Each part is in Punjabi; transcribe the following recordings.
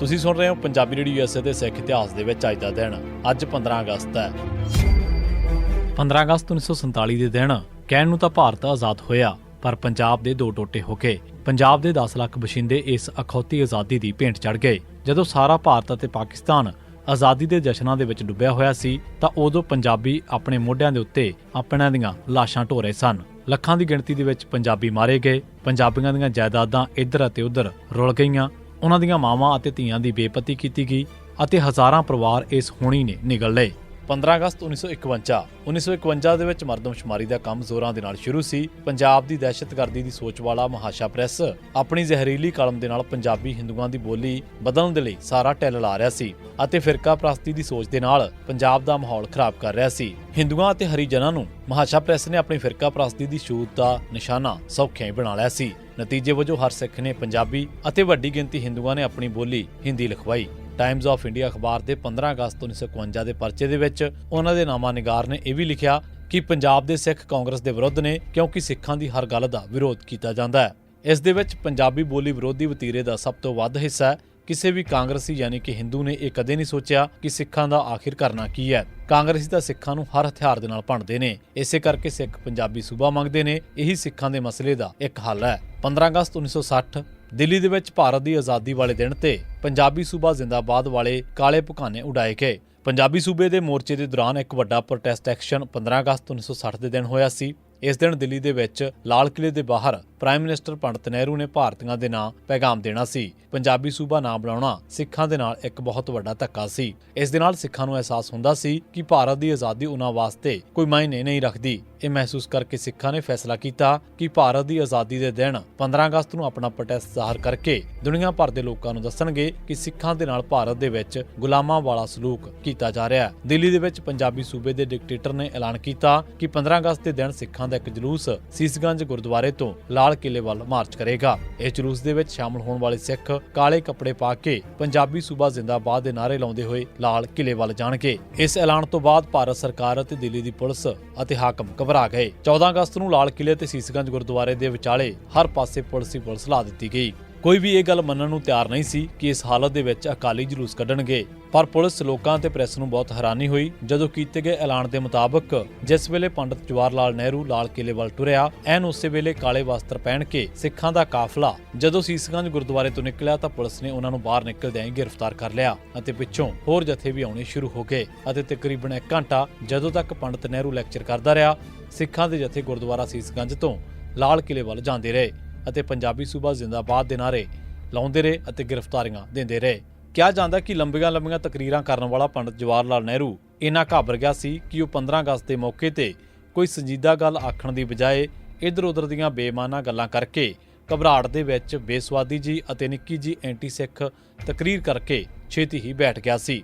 ਤੁਸੀਂ ਸੁਣ ਰਹੇ ਹੋ ਪੰਜਾਬੀ ਰੇਡੀਓ ਯੂਐਸਏ ਦੇ ਸਿੱਖ ਇਤਿਹਾਸ ਦੇ ਵਿੱਚ ਅੱਜ ਦਾ ਦਿਨ, ਅੱਜ 15 ਅਗਸਤ ਹੈ। 15 ਅਗਸਤ 1947 ਦੇ ਦਿਨ, ਕਹਿਣ ਨੂੰ ਤਾਂ ਭਾਰਤ ਆਜ਼ਾਦ ਹੋਇਆ, ਪਰ ਪੰਜਾਬ ਦੇ ਦੋ ਟੋਟੇ ਹੋ ਗਏ ਪੰਜਾਬ ਦੇ 10 ਲੱਖ ਵਸਿੰਦੇ ਇਸ ਅਖੌਤੀ ਆਜ਼ਾਦੀ ਦੀ ਭੇਂਟ ਚੜ ਗਏ। ਜਦੋਂ ਸਾਰਾ ਭਾਰਤ ਅਤੇ ਪਾਕਿਸਤਾਨ ਆਜ਼ਾਦੀ ਦੇ ਜਸ਼ਨਾਂ ਦੇ ਵਿੱਚ ਡੁੱਬਿਆ ਹੋਇਆ ਸੀ, ਤਾਂ ਉਦੋਂ ਪੰਜਾਬੀ ਆਪਣੇ ਮੋਢਿਆਂ ਦੇ ਉੱਤੇ ਆਪਣਿਆਂ ਦੀਆਂ ਲਾਸ਼ਾਂ ਢੋ ਰਹੇ ਸਨ। ਲੱਖਾਂ ਦੀ ਗਿਣਤੀ ਦੇ ਵਿੱਚ ਪੰਜਾਬੀ ਮਾਰੇ ਗਏ, ਪੰਜਾਬੀਆਂ ਦੀਆਂ ਜਾਇਦਾਦਾਂ ਇੱਧਰ ਅਤੇ ਉੱਧਰ ਰੁਲ ਗਈਆਂ ਉਹਨਾਂ ਦੀਆਂ ਮਾਵਾਂ ਅਤੇ ਧੀਆਂ ਦੀ ਬੇਪਤੀ ਕੀਤੀ ਗਈ ਅਤੇ ਹਜ਼ਾਰਾਂ ਪਰਿਵਾਰ ਇਸ ਹੋਣੀ ਨੇ ਨਿਗਲ ਲਏ। 15 ਅਗਸਤ 1951 1951 ਦੇ ਵਿੱਚ ਮਰਦਮਸ਼ੁਮਾਰੀ ਦਾ ਕੰਮ ਜ਼ੋਰਾਂ ਦੇ ਨਾਲ ਸ਼ੁਰੂ ਸੀ। ਪੰਜਾਬ ਦੀ ਦਹਿਸ਼ਤਗਰਦੀ ਦੀ ਸੋਚ ਵਾਲਾ ਮਹਾਸ਼ਾ ਪ੍ਰੈਸ ਆਪਣੀ ਜ਼ਹਿਰੀਲੀ ਕਲਮ ਦੇ ਨਾਲ ਪੰਜਾਬੀ ਹਿੰਦੂਆਂ ਦੀ ਬੋਲੀ ਬਦਲਣ ਦੇ ਲਈ ਸਾਰਾ ਟੈਲ ਲਾ ਰਿਹਾ ਸੀ ਅਤੇ ਫਿਰਕਾ ਪ੍ਰਸਤੀ ਦੀ ਸੋਚ ਦੇ ਨਾਲ ਪੰਜਾਬ ਦਾ ਮਾਹੌਲ ਖਰਾਬ ਕਰ ਰਿਹਾ ਸੀ। ਹਿੰਦੂਆਂ ਅਤੇ ਹਰੀਜਨਾਂ ਨੂੰ ਮਹਾਸ਼ਾ ਪ੍ਰੈਸ ਨੇ ਆਪਣੀ ਫਿਰਕਾ ਪ੍ਰਸਤੀ ਦੀ ਛੂਤ ਦਾ ਨਿਸ਼ਾਨਾ ਸੌਖਿਆਂ ਹੀ ਬਣਾ ਲਿਆ ਸੀ। ਨਤੀਜੇ ਵਜੋਂ ਹਰ ਸਿੱਖ ਨੇ ਪੰਜਾਬੀ ਅਤੇ ਵੱਡੀ ਗਿਣਤੀ ਹਿੰਦੂਆਂ ਨੇ ਆਪਣੀ ਬੋਲੀ ਹਿੰਦੀ ਲਿਖਵਾਈ। ਟਾਈਮਜ਼ ਆਫ ਇੰਡੀਆ ਅਖਬਾਰ ਦੇ 15 ਅਗਸਤ 1951 ਦੇ ਪਰਚੇ ਦੇ ਵਿੱਚ ਉਹਨਾਂ ਦੇ ਨਾਮਾ ਨਿਗਾਰ ਨੇ ਇਹ ਵੀ ਲਿਖਿਆ ਕਿ ਪੰਜਾਬ ਦੇ ਸਿੱਖ ਕਾਂਗਰਸ ਦੇ ਵਿਰੁੱਧ ਨੇ ਕਿਉਂਕਿ ਸਿੱਖਾਂ ਦੀ ਹਰ ਗੱਲ ਦਾ ਵਿਰੋਧ ਕੀਤਾ ਜਾਂਦਾ ਹੈ। ਇਸ ਦੇ ਵਿੱਚ ਪੰਜਾਬੀ ਬੋਲੀ ਵਿਰੋਧੀ ਵਤੀਰੇ ਦਾ ਸਭ ਤੋਂ ਵੱਧ ਹਿੱਸਾ ਹੈ ਕਿਸੇ ਵੀ ਕਾਂਗਰਸੀ ਯਾਨੀ ਕਿ ਹਿੰਦੂ ਨੇ ਇਹ ਕਦੇ ਨਹੀਂ ਸੋਚਿਆ ਕਿ ਸਿੱਖਾਂ ਦਾ ਆਖਿਰ ਕਰਨਾ ਕੀ ਹੈ। ਕਾਂਗਰਸੀ ਤਾਂ ਸਿੱਖਾਂ ਨੂੰ ਹਰ ਹਥਿਆਰ ਦੇ ਨਾਲ ਭੰਡਦੇ ਨੇ। ਇਸੇ ਕਰਕੇ ਸਿੱਖ ਪੰਜਾਬੀ ਸੂਬਾ ਮੰਗਦੇ ਨੇ, ਇਹੀ ਸਿੱਖਾਂ ਦੇ ਮਸਲੇ ਦਾ ਇੱਕ ਹੱਲ ਹੈ। 15 ਅਗਸਤ 1960 ਦਿੱਲੀ ਦੇ ਵਿੱਚ ਭਾਰਤ ਦੀ ਆਜ਼ਾਦੀ ਵਾਲੇ ਦਿਨ ਤੇ ਪੰਜਾਬੀ ਸੂਬਾ ਜ਼ਿੰਦਾਬਾਦ ਵਾਲੇ ਕਾਲੇ ਭੁਕਾਨੇ ਉਡਾਏ ਗਏ। ਪੰਜਾਬੀ ਸੂਬੇ ਦੇ ਮੋਰਚੇ ਦੇ ਦੌਰਾਨ ਇੱਕ ਵੱਡਾ ਪ੍ਰੋਟੈਸਟ ਐਕਸ਼ਨ 15 ਅਗਸਤ 1960 ਦੇ ਦਿਨ ਹੋਇਆ ਸੀ। ਇਸ ਦਿਨ ਦਿੱਲੀ ਦੇ ਵਿੱਚ ਲਾਲ ਕਿਲੇ ਦੇ ਬਾਹਰ ਪ੍ਰਾਈਮ ਮਿਨਿਸਟਰ ਪੰਡਤ ਨਹਿਰੂ ਨੇ ਭਾਰਤੀਆਂ ਦੇ ਨਾਂ ਪੈਗਾਮ ਦੇਣਾ ਸੀ। ਪੰਜਾਬੀ ਸੂਬਾ ਨਾਂ ਬਣਾਉਣਾ ਸਿੱਖਾਂ ਦੇ ਨਾਲ ਇੱਕ ਬਹੁਤ ਵੱਡਾ ਧੱਕਾ ਸੀ। ਇਸ ਦੇ ਨਾਲ ਸਿੱਖਾਂ ਨੂੰ ਅਹਿਸਾਸ ਹੁੰਦਾ ਸੀ ਕਿ ਭਾਰਤ ਦੀ ਆਜ਼ਾਦੀ ਉਹਨਾਂ ਵਾਸਤੇ ਕੋਈ ਮਾਇਨੇ ਨਹੀਂ ਰੱਖਦੀ। ਇਹ ਮਹਿਸੂਸ ਕਰਕੇ ਸਿੱਖਾਂ ਨੇ ਫੈਸਲਾ ਕੀਤਾ ਕਿ ਭਾਰਤ ਦੀ ਆਜ਼ਾਦੀ ਦੇ ਦਿਨ 15 ਅਗਸਤ ਨੂੰ ਆਪਣਾ ਪ੍ਰੋਟੈਸਟ ਜ਼ਾਹਰ ਕਰਕੇ ਦੁਨੀਆ ਭਰ ਦੇ ਲੋਕਾਂ ਨੂੰ ਦੱਸਣਗੇ ਕਿ ਸਿੱਖਾਂ ਦੇ ਨਾਲ ਭਾਰਤ ਦੇ ਵਿੱਚ ਗੁਲਾਮਾਂ ਵਾਲਾ ਸਲੂਕ ਕੀਤਾ ਜਾ ਰਿਹਾ ਹੈ। ਦਿੱਲੀ ਦੇ ਵਿੱਚ ਪੰਜਾਬੀ ਸੂਬੇ ਦੇ ਡਿਕਟੇਟਰ ਨੇ ਐਲਾਨ ਕੀਤਾ ਕਿ 15 ਅਗਸਤ ਦੇ ਦਿਨ ਸਿੱਖਾਂ ਦਾ ਇੱਕ ਜਲੂਸ ਸੀਸਗੰਜ ਗੁਰਦੁਆਰੇ ਤੋਂ ਲਾਲ ਕਿਲੇ ਵੱਲ ਮਾਰਚ ਕਰੇਗਾ। ਇਸ ਜਲੂਸ ਦੇ ਵਿੱਚ ਸ਼ਾਮਲ ਹੋਣ ਵਾਲੇ ਸਿੱਖ ਕਾਲੇ ਕੱਪੜੇ ਪਾ ਕੇ ਪੰਜਾਬੀ ਸੂਬਾ ਜ਼ਿੰਦਾਬਾਦ ਦੇ ਨਾਅਰੇ ਲਾਉਂਦੇ ਹੋਏ ਲਾਲ ਕਿਲੇ ਵੱਲ ਜਾਣਗੇ। ਇਸ ਐਲਾਨ ਤੋਂ ਬਾਅਦ ਭਾਰਤ ਸਰਕਾਰ ਅਤੇ ਦਿੱਲੀ ਦੀ ਪੁਲਿਸ ਅਤੇ ਹਾਕਮ ਘਬਰਾ ਗਏ। 14 ਅਗਸਤ ਨੂੰ ਲਾਲ ਕਿਲੇ ਤੇ ਸੀਸਗੰਜ ਗੁਰਦੁਆਰੇ ਦੇ ਵਿਚਾਲੇ ਹਰ ਪਾਸੇ ਪੁਲਿਸ ਹੀ ਪੁਲਿਸ ਲਾ ਦਿੱਤੀ ਗਈ। ਕੋਈ ਵੀ ਇਹ ਗੱਲ ਮੰਨਣ ਨੂੰ ਤਿਆਰ ਨਹੀਂ ਸੀ ਕਿ ਇਸ ਹਾਲਤ ਦੇ ਵਿੱਚ ਅਕਾਲੀ ਜਲੂਸ ਕੱਢਣਗੇ। ਪਰ ਪੁਲਿਸ ਲੋਕਾਂ ਤੇ ਪ੍ਰੈਸ ਨੂੰ ਬਹੁਤ ਹੈਰਾਨੀ ਹੋਈ ਜਦੋਂ ਕੀਤੇ ਗਏ ਐਲਾਨ ਦੇ ਮੁਤਾਬਕ ਜਿਸ ਵੇਲੇ ਪੰਡਤ ਜਵਾਹਰ ਲਾਲ ਨਹਿਰੂ ਲਾਲ ਕਿਲੇ ਵੱਲ ਟੁਰਿਆ, ਐਨ ਉਸੇ ਵੇਲੇ ਕਾਲੇ ਵਸਤਰ ਪਹਿਨ ਕੇ ਸਿੱਖਾਂ ਦਾ ਕਾਫਲਾ। ਜਦੋਂ ਸੀਸਗੰਜ ਗੁਰਦੁਆਰੇ ਤੋਂ ਨਿਕਲਿਆ ਤਾਂ ਪੁਲਿਸ ਨੇ ਉਹਨਾਂ ਨੂੰ ਬਾਹਰ ਨਿਕਲਦਿਆਂ ਹੀ ਗ੍ਰਿਫਤਾਰ ਕਰ ਲਿਆ ਅਤੇ ਪਿੱਛੋਂ ਹੋਰ ਜਥੇ ਵੀ ਆਉਣੇ ਸ਼ੁਰੂ ਹੋ ਗਏ ਅਤੇ ਤਕਰੀਬਨ 1 ਘੰਟਾ ਜਦੋਂ ਤੱਕ ਪੰਡਤ ਨਹਿਰੂ ਲੈਕਚਰ ਕਰਦਾ ਰਿਹਾ ਸਿੱਖਾਂ ਦੇ ਜਥੇ ਗੁਰਦੁਆਰਾ ਸੀਸਗੰਜ ਤੋਂ ਲਾਲ ਕਿਲੇ ਵੱਲ ਜਾਂਦੇ ਰਹੇ ਅਤੇ ਪੰਜਾਬੀ ਸੂਬਾ ਜ਼ਿੰਦਾਬਾਦ ਦੇ ਨਾਰੇ ਲਾਉਂਦੇ ਰਹੇ ਅਤੇ ਗ੍ਰਿਫਤਾਰੀਆਂ ਦਿੰਦੇ ਰਹੇ। ਕਿਹਾ ਜਾਂਦਾ ਕਿ ਲੰਬੀਆਂ ਲੰਬੀਆਂ ਤਕਰੀਰਾਂ ਕਰਨ ਵਾਲਾ ਪੰਡਤ ਜਵਾਹਰ ਲਾਲ ਨਹਿਰੂ ਇੰਨਾ ਘਾਬਰ ਗਿਆ ਸੀ ਕਿ ਉਹ 15 ਅਗਸਤ ਦੇ ਮੌਕੇ ਤੇ ਕੋਈ ਸੰਜੀਦਾ ਗੱਲ ਆਖਣ ਦੀ ਬਜਾਏ ਇਧਰ ਉਧਰ ਦੀਆਂ ਬੇਮਾਨਾ ਗੱਲਾਂ ਕਰਕੇ ਘਬਰਾਹਟ ਦੇ ਵਿੱਚ ਬੇਸਵਾਦੀ ਜੀ ਅਤੇ ਨਿੱਕੀ ਜੀ ਐਂਟੀ ਸਿੱਖ ਤਕਰੀਰ ਕਰਕੇ ਛੇਤੀ ਹੀ ਬੈਠ ਗਿਆ ਸੀ।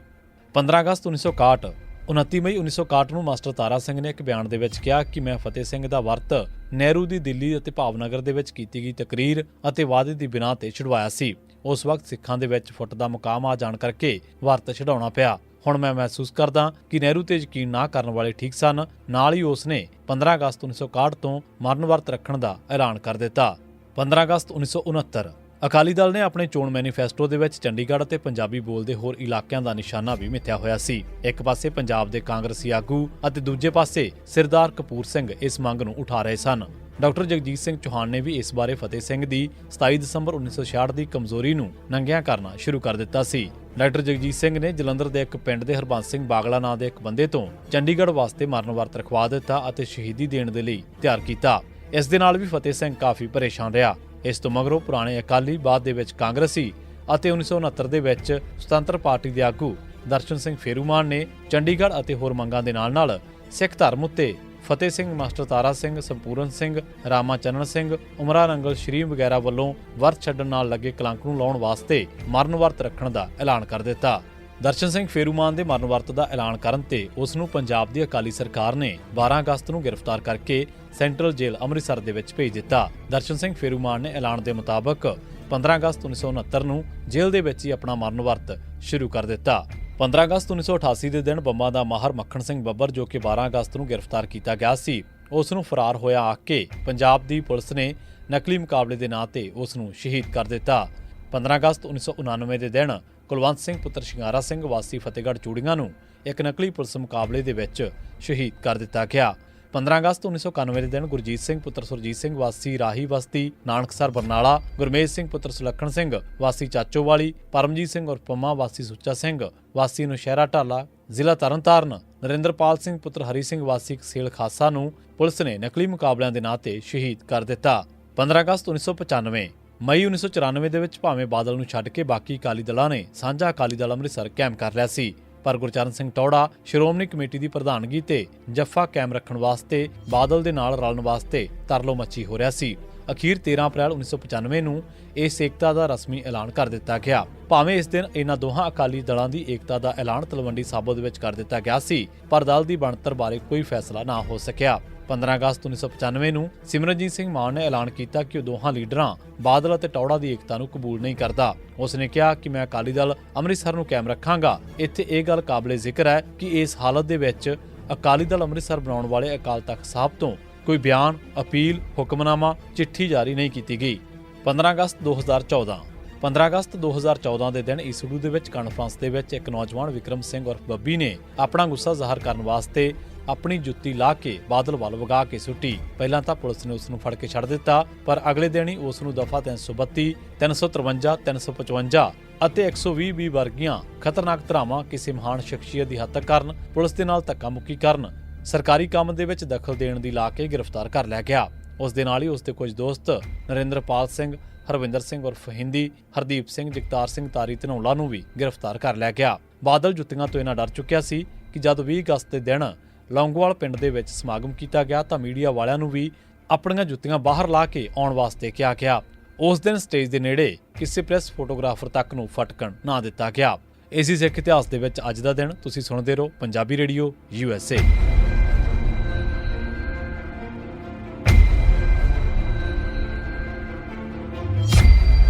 15 ਅਗਸਤ 1961 29 ਮਈ 1961 ਨੂੰ ਮਾਸਟਰ ਤਾਰਾ ਸਿੰਘ ਨੇ ਇੱਕ ਬਿਆਨ ਦੇ ਵਿੱਚ ਕਿਹਾ ਕਿ ਮੈਂ ਫਤਿਹ ਸਿੰਘ ਦਾ ਵਰਤ ਨਹਿਰੂ ਦੀ ਦਿੱਲੀ ਅਤੇ ਭਾਵਨਗਰ ਦੇ ਵਿੱਚ ਕੀਤੀ ਗਈ ਤਕਰੀਰ ਅਤੇ ਵਾਅਦੇ ਦੀ ਬਿਨਾਂ ਤੇ ਛੁਡਵਾਇਆ ਸੀ। ਉਸ ਵਕਤ ਸਿੱਖਾਂ ਦੇ ਵਿੱਚ ਫੁੱਟ ਦਾ ਮੁਕਾਮ ਆ ਜਾਣ ਕਰਕੇ ਵਰਤ ਛਡਾਉਣਾ ਪਿਆ। ਹੁਣ ਮੈਂ ਮਹਿਸੂਸ ਕਰਦਾ ਕਿ ਨਹਿਰੂ ਤੇ ਯਕੀਨ ਨਾ ਕਰਨ ਵਾਲੇ ਠੀਕ ਸਨ। ਨਾਲ ਹੀ ਉਸ ਨੇ 15 ਅਗਸਤ 1961 ਤੋਂ ਮਰਨ ਵਰਤ ਰੱਖਣ ਦਾ ਐਲਾਨ ਕਰ ਦਿੱਤਾ। 15 ਅਗਸਤ 1969 ਅਕਾਲੀ ਦਲ ਨੇ ਆਪਣੇ ਚੋਣ ਮੈਨੀਫੈਸਟੋ ਦੇ ਵਿੱਚ ਚੰਡੀਗੜ੍ਹ ਅਤੇ ਪੰਜਾਬੀ ਬੋਲਦੇ ਹੋਰ ਇਲਾਕਿਆਂ ਦਾ ਨਿਸ਼ਾਨਾ ਵੀ ਮਿੱਥਿਆ ਹੋਇਆ ਸੀ। ਇੱਕ ਪਾਸੇ ਪੰਜਾਬ ਦੇ ਕਾਂਗਰਸੀ ਆਗੂ ਅਤੇ ਦੂਜੇ ਪਾਸੇ ਸਰਦਾਰ ਕਪੂਰ ਸਿੰਘ ਇਸ ਮੰਗ ਨੂੰ ਉਠਾ ਰਹੇ ਸਨ। ਡਾਕਟਰ ਜਗਜੀਤ ਸਿੰਘ ਚੌਹਾਨ ਨੇ ਵੀ ਇਸ ਬਾਰੇ ਫਤਿਹ ਸਿੰਘ ਦੀ 27 ਦਸੰਬਰ 1966 ਦੀ ਕਮਜ਼ੋਰੀ ਨੂੰ ਨੰਗਿਆਂ ਕਰਨਾ ਸ਼ੁਰੂ ਕਰ ਦਿੱਤਾ ਸੀ। ਡਾਕਟਰ ਜਗਜੀਤ ਸਿੰਘ ਨੇ ਜਲੰਧਰ ਦੇ ਇੱਕ ਪਿੰਡ ਦੇ ਹਰਬੰਸ ਸਿੰਘ ਬਾਗਲਾ ਨਾਂ ਦੇ ਇੱਕ ਬੰਦੇ ਤੋਂ ਚੰਡੀਗੜ੍ਹ ਵਾਸਤੇ ਮਰਨ ਵਰਤ ਰਖਵਾ ਦਿੱਤਾ ਅਤੇ ਸ਼ਹੀਦੀ ਦੇਣ ਦੇ ਲਈ ਤਿਆਰ ਕੀਤਾ। ਇਸ ਦੇ ਨਾਲ ਵੀ ਫਤਿਹ ਸਿੰਘ ਕਾਫੀ ਪਰੇਸ਼ਾਨ ਰਿਹਾ। ਇਸ ਤੋਂ ਮਗਰੋਂ ਪੁਰਾਣੇ ਅਕਾਲੀ ਬਾਅਦ ਦੇ ਵਿੱਚ ਕਾਂਗਰਸੀ ਅਤੇ 1969 ਦੇ ਵਿੱਚ ਸੁਤੰਤਰ ਪਾਰਟੀ ਦੇ ਆਗੂ ਦਰਸ਼ਨ ਸਿੰਘ ਫੇਰੂਮਾਨ ਨੇ ਚੰਡੀਗੜ੍ਹ ਅਤੇ ਹੋਰ ਮੰਗਾਂ ਦੇ ਨਾਲ-ਨਾਲ ਸਿੱਖ ਧਰਮ ਉੱਤੇ ਫਤਿਹ ਸਿੰਘ, ਮਾਸਟਰ ਤਾਰਾ ਸਿੰਘ, ਸੰਪੂਰਨ ਸਿੰਘ ਰਾਮਾਚਰਨ ਸਿੰਘ ਉਮਰਾ ਨੰਗਲ ਸ਼੍ਰੀ ਵਗੈਰਾ ਵੱਲੋਂ ਵਰਤ ਛੱਡਣ ਨਾਲ ਲੱਗੇ ਕਲੰਕ ਨੂੰ ਲਾਉਣ ਵਾਸਤੇ ਮਰਨ ਵਰਤ ਰੱਖਣ ਦਾ ਐਲਾਨ ਕਰ ਦਿੱਤਾ। ਦਰਸ਼ਨ ਸਿੰਘ ਫੇਰੂਮਾਨ ਦੇ ਮਰਨ ਵਰਤ ਦਾ ਐਲਾਨ ਕਰਨ ਤੇ ਉਸ ਨੂੰ ਪੰਜਾਬ ਦੀ ਅਕਾਲੀ ਸਰਕਾਰ ਨੇ 12 ਅਗਸਤ ਨੂੰ ਗ੍ਰਿਫਤਾਰ ਕਰਕੇ ਸੈਂਟਰਲ ਜੇਲ੍ਹ ਅੰਮ੍ਰਿਤਸਰ ਦੇ ਵਿੱਚ ਭੇਜ ਦਿੱਤਾ। ਦਰਸ਼ਨ ਸਿੰਘ ਫੇਰੂਮਾਨ ਨੇ ਐਲਾਨ ਦੇ ਮੁਤਾਬਕ 15 ਅਗਸਤ 1969 ਨੂੰ ਜੇਲ੍ਹ ਦੇ ਵਿੱਚ ਹੀ ਆਪਣਾ ਮਰਨ ਵਰਤ ਸ਼ੁਰੂ ਕਰ ਦਿੱਤਾ। 15 ਅਗਸਤ 1988 ਦੇ ਦਿਨ ਬੰਬਾਂ ਦਾ ਮਾਹਰ ਮੱਖਣ ਸਿੰਘ ਬੱਬਰ ਜੋ ਕਿ 12 ਅਗਸਤ ਨੂੰ ਗ੍ਰਿਫਤਾਰ ਕੀਤਾ ਗਿਆ ਸੀ, ਉਸ ਨੂੰ ਫਰਾਰ ਹੋਇਆ ਆਖ ਕੇ ਪੰਜਾਬ ਦੀ ਪੁਲਿਸ ਨੇ ਨਕਲੀ ਮੁਕਾਬਲੇ ਦੇ ਨਾਂ ਤੇ ਉਸ ਨੂੰ ਸ਼ਹੀਦ ਕਰ ਦਿੱਤਾ। 15 ਅਗਸਤ 1999 ਦੇ ਦਿਨ ਕੁਲਵੰਤ ਸਿੰਘ, ਪੁੱਤਰ ਸ਼ਿੰਗਾਰਾ ਸਿੰਘ, ਵਾਸੀ ਫਤਿਹਗੜ੍ਹ ਚੂੜੀਆਂ ਨੂੰ ਇੱਕ ਨਕਲੀ ਪੁਲਿਸ ਮੁਕਾਬਲੇ ਦੇ ਵਿੱਚ ਸ਼ਹੀਦ ਕਰ ਦਿੱਤਾ ਗਿਆ। 15 ਅਗਸਤ 1991 ਦੇ ਦਿਨ ਗੁਰਜੀਤ ਸਿੰਘ, ਪੁੱਤਰ ਸੁਰਜੀਤ ਸਿੰਘ, ਵਾਸੀ ਰਾਹੀ ਬਸਤੀ, ਨਾਨਕਸਰ ਬਰਨਾਲਾ, ਗੁਰਮੇਜ ਸਿੰਘ, ਪੁੱਤਰ ਸੁਲੱਖਣ ਸਿੰਘ, ਵਾਸੀ ਚਾਚੋਵਾਲੀ, ਪਰਮਜੀਤ ਸਿੰਘ ਉਰਫ ਪੰਮਾ, ਵਾਸੀ ਸੁੱਚਾ ਸਿੰਘ, ਵਾਸੀ ਨੁਸ਼ਹਿਰਾ ਢਾਲਾ, ਜ਼ਿਲ੍ਹਾ ਤਰਨਤਾਰਨ, ਨਰਿੰਦਰਪਾਲ ਸਿੰਘ, ਪੁੱਤਰ ਹਰੀ ਸਿੰਘ, ਵਾਸੀ ਕਸੇਲ ਖਾਸਾ ਨੂੰ ਪੁਲਿਸ ਨੇ ਨਕਲੀ ਮੁਕਾਬਲਿਆਂ ਦੇ ਨਾਂ ਤੇ ਸ਼ਹੀਦ ਕਰ ਦਿੱਤਾ। 15 ਅਗਸਤ 1995 ਮਈ 1994 ਦੇ ਵਿੱਚ ਭਾਵੇਂ ਬਾਦਲ ਨੂੰ ਛੱਡ ਕੇ ਬਾਕੀ ਅਕਾਲੀ ਦਲਾਂ ਨੇ ਸਾਂਝਾ ਅਕਾਲੀ ਦਲ ਅੰਮ੍ਰਿਤਸਰ ਕੈਂਪ ਕਰ ਲਿਆ ਸੀ, ਪਰ ਗੁਰਚਰਨ ਸਿੰਘ ਟੌੜਾ ਸ਼੍ਰੋਮਣੀ ਕਮੇਟੀ ਦੀ ਪ੍ਰਧਾਨਗੀ ਤੇ ਜੱਫਾ ਕਾਇਮ ਰੱਖਣ ਵਾਸਤੇ ਬਾਦਲ ਦੇ ਨਾਲ ਰਲਣ ਵਾਸਤੇ ਤਰਲੋ ਮੱਚੀ ਹੋ ਰਿਹਾ ਸੀ। ਅਖੀਰ 13 ਅਪ੍ਰੈਲ 1995 ਨੂੰ ਇਸ ਏਕਤਾ ਦਾ ਰਸਮੀ ਐਲਾਨ ਕਰ ਦਿੱਤਾ ਗਿਆ। ਭਾਵੇਂ ਇਸ ਦਿਨ ਇਹਨਾਂ ਦੋਹਾਂ ਅਕਾਲੀ ਦਲਾਂ ਦੀ ਏਕਤਾ ਦਾ ਐਲਾਨ ਤਲਵੰਡੀ ਸਾਬੋ ਦੇ ਵਿੱਚ ਕਰ ਦਿੱਤਾ ਗਿਆ ਸੀ, ਪਰ ਦਲ ਦੀ ਬਣਤਰ ਬਾਰੇ ਕੋਈ ਫੈਸਲਾ ਨਾ ਹੋ ਸਕਿਆ। 15 ਅਗਸਤ 1995 ਨੂੰ ਸਿਮਰਨਜੀਤ ਸਿੰਘ ਮਾਨ ਨੇ ਐਲਾਨ ਕੀਤਾ ਕਿ ਉਹ ਦੋਹਾਂ ਲੀਡਰਾਂ, ਬਾਦਲ ਅਤੇ ਟੌੜਾ ਦੀ ਏਕਤਾ ਨੂੰ ਕਬੂਲ ਨਹੀਂ ਕਰਦਾ। ਉਸ ਨੇ ਕਿਹਾ ਕਿ ਮੈਂ ਅਕਾਲੀ ਦਲ ਅੰਮ੍ਰਿਤਸਰ ਨੂੰ ਕਾਇਮ ਰੱਖਾਂਗਾ। ਇੱਥੇ ਇਹ ਗੱਲ ਕਾਬਲੇ ਜ਼ਿਕਰ ਹੈ ਕਿ ਇਸ ਹਾਲਤ ਦੇ ਵਿੱਚ ਅਕਾਲੀ ਦਲ ਅੰਮ੍ਰਿਤਸਰ ਬਣਾਉਣ ਵਾਲੇ ਅਕਾਲ ਤਖਤ ਸਾਹਿਬ ਤੋਂ ਕੋਈ ਬਿਆਨ, ਅਪੀਲ, ਹੁਕਮਨਾਮਾ, ਚਿੱਠੀ ਜਾਰੀ ਨਹੀਂ ਕੀਤੀ ਗਈ। 15 ਅਗਸਤ 2014 15 ਅਗਸਤ 2014 ਦੇ ਦਿਨ ਈਸੜੂ ਦੇ ਵਿੱਚ ਕਾਨਫਰੰਸ ਦੇ ਵਿੱਚ ਇੱਕ ਨੌਜਵਾਨ ਵਿਕਰਮ ਸਿੰਘ ਉਰਫ ਬੱਬੀ ਨੇ ਆਪਣਾ ਗੁੱਸਾ ਜ਼ਾਹਰ ਕਰਨ ਵਾਸਤੇ ਆਪਣੀ ਜੁੱਤੀ ਲਾ ਕੇ ਬਾਦਲ ਵੱਲ ਵਗਾ ਕੇ ਸੁੱਟੀ। ਪਹਿਲਾਂ ਤਾਂ ਪੁਲਿਸ ਨੇ ਉਸ ਨੂੰ ਫੜ ਕੇ ਛੱਡ ਦਿੱਤਾ, ਪਰ ਅਗਲੇ ਦਿਨ ਹੀ ਉਸ ਨੂੰ ਦਫਾ 332 353 355 ਅਤੇ 120 ਬੀ ਵਰਗੀਆਂ ਖਤਰਨਾਕ ਧਾਰਾਵਾਂ ਕਿਸੇ ਮਹਾਨ ਸ਼ਖਸੀਅਤ ਦੀ ਹੱਤਕ ਕਰਨ, ਪੁਲਿਸ ਦੇ ਨਾਲ ਧੱਕਾ ਮੁੱਕੀ ਕਰਨ, ਸਰਕਾਰੀ ਕੰਮ ਦੇ ਵਿੱਚ ਦਖਲ ਦੇਣ ਦੀ ਲਾ ਕੇ ਗ੍ਰਿਫਤਾਰ ਕਰ ਲਿਆ ਗਿਆ। ਉਸ ਦੇ ਨਾਲ ਹੀ ਉਸ ਦੇ ਕੁਝ ਦੋਸਤ ਨਰਿੰਦਰਪਾਲ ਸਿੰਘ, ਹਰਵਿੰਦਰ ਸਿੰਘ ਉਰਫ ਹਿੰਦੀ, ਹਰਦੀਪ ਸਿੰਘ, ਜਗਤਾਰ ਸਿੰਘ ਤਾਰੀ ਧਨੌਲਾ ਨੂੰ ਵੀ ਗ੍ਰਿਫਤਾਰ ਕਰ ਲਿਆ ਗਿਆ। ਬਾਦਲ ਜੁੱਤੀਆਂ ਤੋਂ ਇਹਨਾਂ ਡਰ ਚੁੱਕਿਆ ਸੀ ਕਿ ਜਦ 20 ਅਗਸਤ ਦੇ ਦਿਨ ਲੌਂਗੋਵਾਲ ਪਿੰਡ ਦੇ ਵਿੱਚ ਸਮਾਗਮ ਕੀਤਾ ਗਿਆ ਤਾਂ ਮੀਡੀਆ ਵਾਲਿਆਂ ਨੂੰ ਵੀ ਆਪਣੀਆਂ ਜੁੱਤੀਆਂ ਬਾਹਰ ਲਾ ਕੇ ਆਉਣ ਵਾਸਤੇ ਕਿਹਾ ਗਿਆ। ਉਸ ਦਿਨ ਸਟੇਜ ਦੇ ਨੇੜੇ ਕਿਸੇ ਪ੍ਰੈਸ ਫੋਟੋਗ੍ਰਾਫਰ ਤੱਕ ਨੂੰ ਫਟਕਣ ਨਾ ਦਿੱਤਾ ਗਿਆ। ਇਸੇ ਸਿੱਖ ਇਤਿਹਾਸ ਦੇ ਵਿੱਚ ਅੱਜ ਦਾ ਦਿਨ। ਤੁਸੀਂ ਸੁਣਦੇ ਰਹੋ Punjabi radio, U S A.